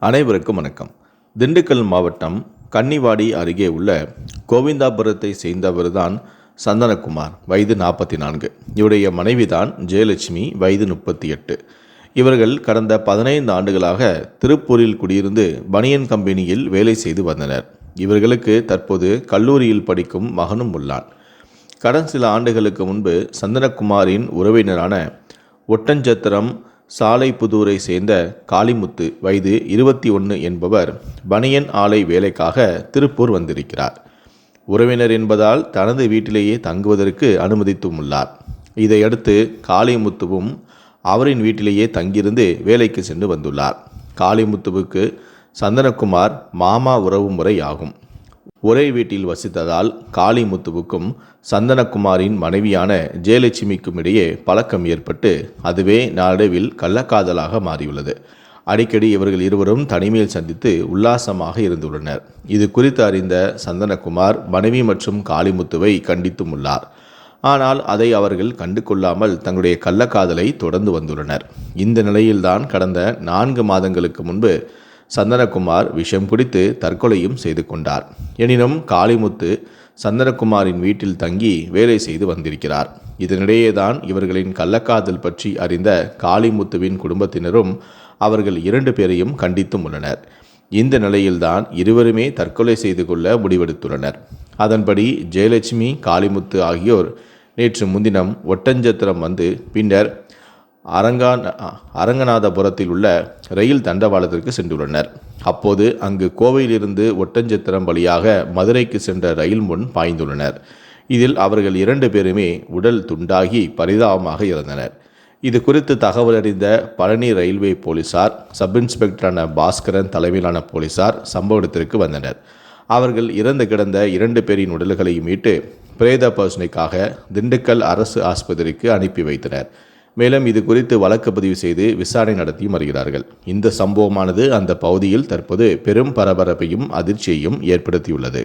அனைவருக்கும் வணக்கம். திண்டுக்கல் மாவட்டம் கன்னிவாடி அருகே உள்ள கோவிந்தாபுரத்தை சேர்ந்தவர்தான் சந்தனகுமார் வயது நாற்பத்தி நான்கு இவருடைய மனைவிதான் ஜெயலட்சுமி வயது முப்பத்தி எட்டு இவர்கள் கடந்த பதினைந்து ஆண்டுகளாக திருப்பூரில் குடியிருந்து பனியன் கம்பெனியில் வேலை செய்து வந்தனர். இவர்களுக்கு தற்போது கல்லூரியில் படிக்கும் மகனும் உள்ளான். கடந்த சில ஆண்டுகளுக்கு முன்பு சந்தனகுமாரின் உறவினரான ஒட்டஞ்சத்திரம் சாலைப்புதூரை சேர்ந்த காளிமுத்து வயது இருபத்தி ஒன்று என்பவர் பனியன் ஆலை வேலைக்காக திருப்பூர் வந்திருக்கிறார். உறவினர் என்பதால் தனது வீட்டிலேயே தங்குவதற்கு அனுமதித்தும் உள்ளார் இதையடுத்து காளிமுத்துவும் அவரின் வீட்டிலேயே தங்கியிருந்து வேலைக்கு சென்று வந்துள்ளார். காளிமுத்துவுக்கு சந்தனகுமார் மாமா உறவு முறை ஆகும். ஒரே வீட்டில் வசித்ததால் காளிமுத்துவுக்கும் சந்தனகுமாரின் மனைவியான ஜெயலட்சுமிக்கும் இடையே பழக்கம் ஏற்பட்டு அதுவே நாளடைவில் கள்ளக்காதலாக மாறியுள்ளது. அடிக்கடி இவர்கள் இருவரும் தனிமையில் சந்தித்து உல்லாசமாக இருந்துள்ளனர். இது குறித்து அறிந்த சந்தனகுமார் மனைவி மற்றும் காளிமுத்துவை கண்டித்தும் உள்ளார் ஆனால் அதை அவர்கள் கண்டு கொள்ளாமல் தங்களுடைய கள்ளக்காதலை தொடர்ந்து வந்துள்ளனர். இந்த நிலையில்தான் கடந்த நான்கு மாதங்களுக்கு முன்பு சந்தனகுமார் விஷம் குடித்து தற்கொலையும் செய்து கொண்டார். எனினும் காளிமுத்து சந்தனகுமாரின் வீட்டில் தங்கி வேலை செய்து வந்திருக்கிறார். இதனிடையேதான் இவர்களின் கள்ளக்காதல் பற்றி அறிந்த காளிமுத்துவின் குடும்பத்தினரும் அவர்கள் இரண்டு பேரையும் கண்டித்தும் உள்ளனர். இந்த நிலையில்தான் இருவருமே தற்கொலை செய்து கொள்ள முடிவெடுத்துள்ளனர். அதன்படி ஜெயலட்சுமி காளிமுத்து ஆகியோர் நேற்று முன்தினம் ஒட்டஞ்சத்திரம் வந்து பின்னர் அரங்கா அரங்கநாதபுரத்தில் உள்ள ரயில் தண்டவாளத்திற்கு சென்றுள்ளனர். அப்போது அங்கு கோவையிலிருந்து ஒட்டஞ்சத்திரம் வழியாக மதுரைக்கு சென்ற ரயில் முன் பாய்ந்துள்ளனர். இதில் அவர்கள் இரண்டு பேருமே உடல் துண்டாகி பரிதாபமாக இறந்தனர். இது குறித்து தகவல் அறிந்த பழனி ரயில்வே போலீசார் சப் இன்ஸ்பெக்டரான பாஸ்கரன் தலைமையிலான போலீசார் சம்பவ இடத்திற்கு வந்தனர். அவர்கள் இறந்து கிடந்த இரண்டு பேரின் உடல்களை மீட்டு பிரேத பரிசோதனைக்காக திண்டுக்கல் அரசு ஆஸ்பத்திரிக்கு அனுப்பி வைத்தனர். மேலும் இது குறித்து வழக்கு பதிவு செய்து விசாரணை நடத்தி வருகிறார்கள். இந்த சம்பவமானது அந்த பகுதியில் தற்போது பெரும் பரபரப்பையும் அதிர்ச்சியையும் ஏற்படுத்தியுள்ளது.